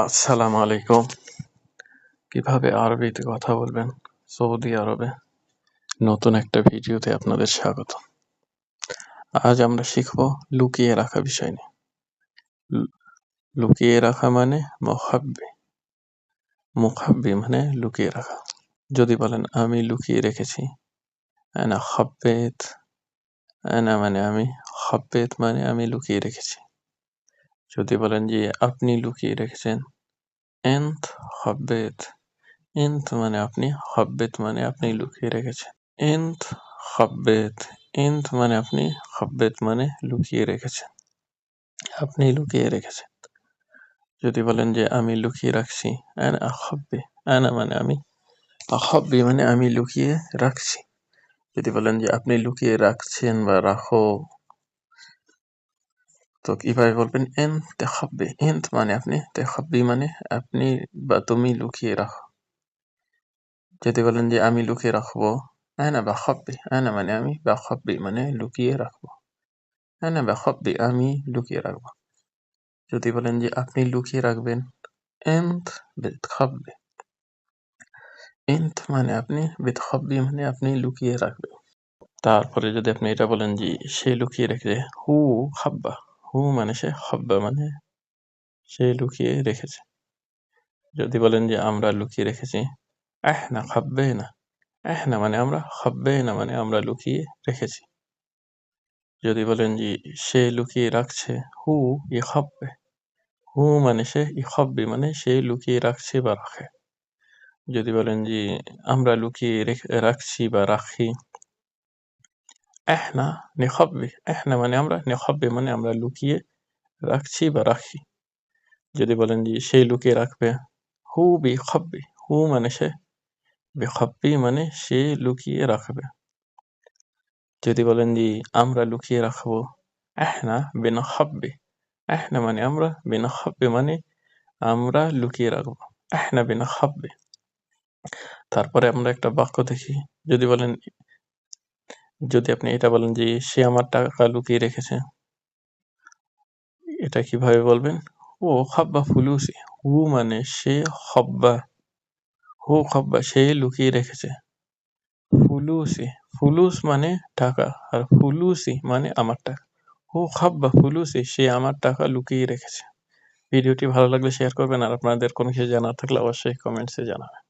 আসসালামু আলাইকুম। কীভাবে আরবিতে কথা বলবেন? সৌদি আরবে নতুন একটা ভিডিওতে আপনাদের স্বাগত। আজ আমরা শিখব লুকিয়ে রাখা বিষয় নিয়ে। লুকিয়ে রাখা মানে মহাব্বি। মুখাব্বি মানে লুকিয়ে রাখা। যদি বলেন, আমি লুকিয়ে রেখেছি। আনা খাব্বেত আনা মানে আমি খাব্বেত মানে আমি লুকিয়ে রেখেছি। যদি বলেন যে আপনি লুকিয়ে রেখেছেন এন্থ খাব্বেত এন্থ মানে আপনি খাব্বেত মানে আপনি লুকিয়ে রেখেছেন এন্থ খাব্বেত এন্থ মানে আপনি খাব্বেত মানে লুকিয়ে রেখেছেন, আপনি লুকিয়ে রেখেছেন। যদি বলেন যে আমি লুকিয়ে রাখছি, আনা আখাব্বি আনা মানে আমি আখাব্বি মানে আমি লুকিয়ে রাখছি। যদি বলেন যে আপনি লুকিয়ে রাখছেন বা রাখো তো কীভাবে বলবেন, এন তেখাব্বি এন্থ মানে আপনি, তেখাব্বি মানে আপনি বা তুমি লুকিয়ে রাখো যদি বলেন যে আমি লুকিয়ে রাখব আনা বাখাব্বি আনা মানে আমি বাখাব্বি মানে লুকিয়ে রাখব আনা বাখাব্বি আমি লুকিয়ে রাখব। যদি বলেন যে আপনি লুকিয়ে রাখবেন এন্থ বেতখাব্বি এন্থ মানে আপনি বেতখাব্বি মানে আপনি লুকিয়ে রাখবেন। তারপরে যদি আপনি এটা বলেন যে, সে লুকিয়ে রেখেছে হু খাব্বা হু মানে সে খাব্বা মানে সে লুকিয়ে রেখেছে। যদি বলেন যে আমরা লুকিয়ে রেখেছি এহনা খাব্বেনা এহনা মানে আমরা খাব্বেনা মানে আমরা লুকিয়ে রেখেছি। যদি বলেন যে সে লুকিয়ে রাখছে, হু ই ইখাব্বে হু মানে সে ইখাব্বে মানে সে লুকিয়ে রাখছে বা রাখে। যদি বলেন যে আমরা লুকিয়ে রেখে, রাখছি বা রাখি এহনা নিখাব্বি এহনা মানে আমরা নিখাব্বি মানে আমরা লুকিয়ে রাখছি বা রাখি যদি বলেন যে সে লুকিয়ে রাখবে হু বিখাব্বি হু মানে সে বিখাব্বি মানে সে লুকিয়ে রাখবে যদি বলেন যে আমরা লুকিয়ে রাখব এহনা বিনখাব্বি এহনা মানে আমরা বিনখাব্বি মানে আমরা লুকিয়ে রাখব এহনা বিনখাব্বি তারপরে আমরা একটা বাক্য দেখি যদি বলেন যদি আপনি এটা বলেন যে সে আমার টাকা লুকিয়ে রেখেছে, এটা কীভাবে বলবেন? ও খাব্বা ফুলুসি, হু মানে সে খব্বা, হু খব্বা সে লুকিয়ে রেখেছে। ফুলুসি, ফুলুস মানে টাকা আর ফুলুসি মানে আমার টাকা। হু খাব্বা ফুলুসি, সে আমার টাকা লুকিয়ে রেখেছে। ভিডিওটি ভালো লাগলে শেয়ার করবেন আর আপনাদের কোনো কিছু জানার থাকলে অবশ্যই কমেন্টসে জানাবেন।